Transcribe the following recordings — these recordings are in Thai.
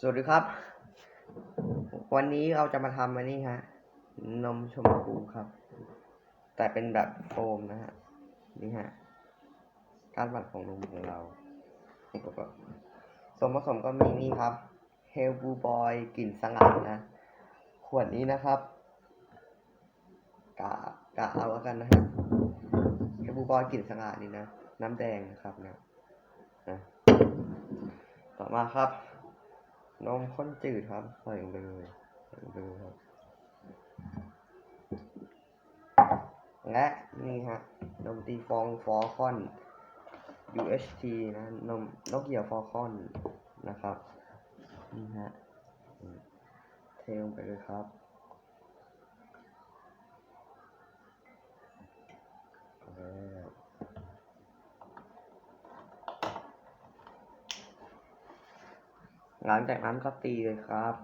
สวัสดีครับ วันนี้เราจะมาทำอันนี้ฮะ นมชมพูครับ แต่เป็นแบบโฟมนะฮะ นี่ฮะ การปั่นของนมของเราส่วนผสมก็มีนี่ครับ เฮลบูบอยกลิ่นสงัดนะ ขวดนี้นะครับกะกะเอาแล้วกันนะฮะเฮลบูบอยกลิ่นสงัดนี่นะ น้ำแดงนะครับนะนะต่อมาครับ นมข้นจืดครับ ใส่ลงไปเลยใส่ลงไปเลยครับ และนี่ฮะนมตีฟองฟอคอน UHT นะนมนกเหยี่ยวฟอคอนนะครับ นี่ฮะ เทลงไปเลยครับ หลังจากนั้นก็ตีเลยครับ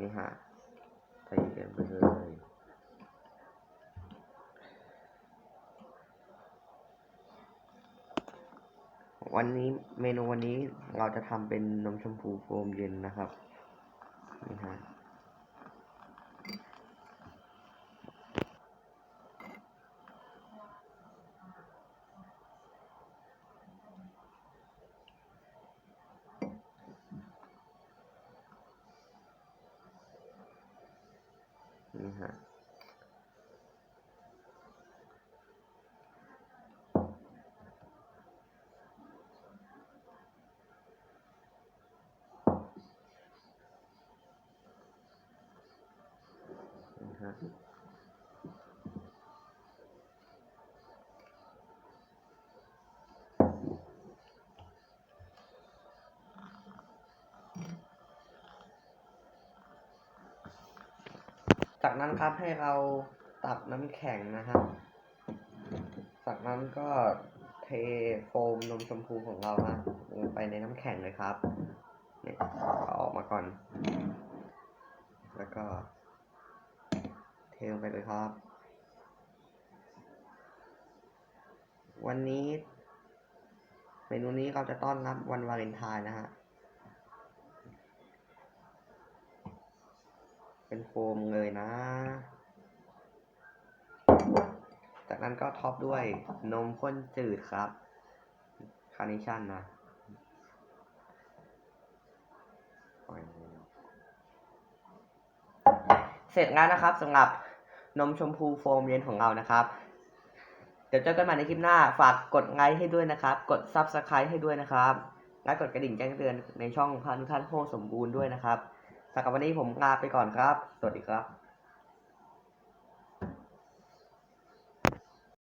นี่ฮะตีกันไปเลย วันนี้เมนูวันนี้เราจะทำเป็นนมชมพูโฟมเย็นนะครับนี่ฮะนี่ฮะ จากนั้นครับให้เราตักน้ำแข็งนะครับ จากนั้นก็เทโฟมนมชมพูของเราฮะลงไปในน้ำแข็งเลยครับเนี่ยเอาออกมาก่อน แล้วก็ เทลงไปเลยครับ วันนี้เมนูนี้เราจะต้อนรับวันวาเลนไทน์นะฮะ เป็นโฟมเลยนะ จากนั้นก็ท็อปด้วยนมข้นจืดครับ คาร์เนชั่นนะเสร็จแล้วนะครับสำหรับ นมชมพูโฟมเย็นของเรานะครับ เดี๋ยวเจอกันใหม่ในคลิปหน้า ฝากกดไลค์ให้ด้วยนะครับ กด Subscribe ให้ด้วยนะครับ และกดกระดิ่งแจ้งเตือนในช่องพานุทัศน์โฮสมบูรณ์ด้วยนะครับสำหรับวันนี้ผมลาไปก่อนครับ สวัสดีครับ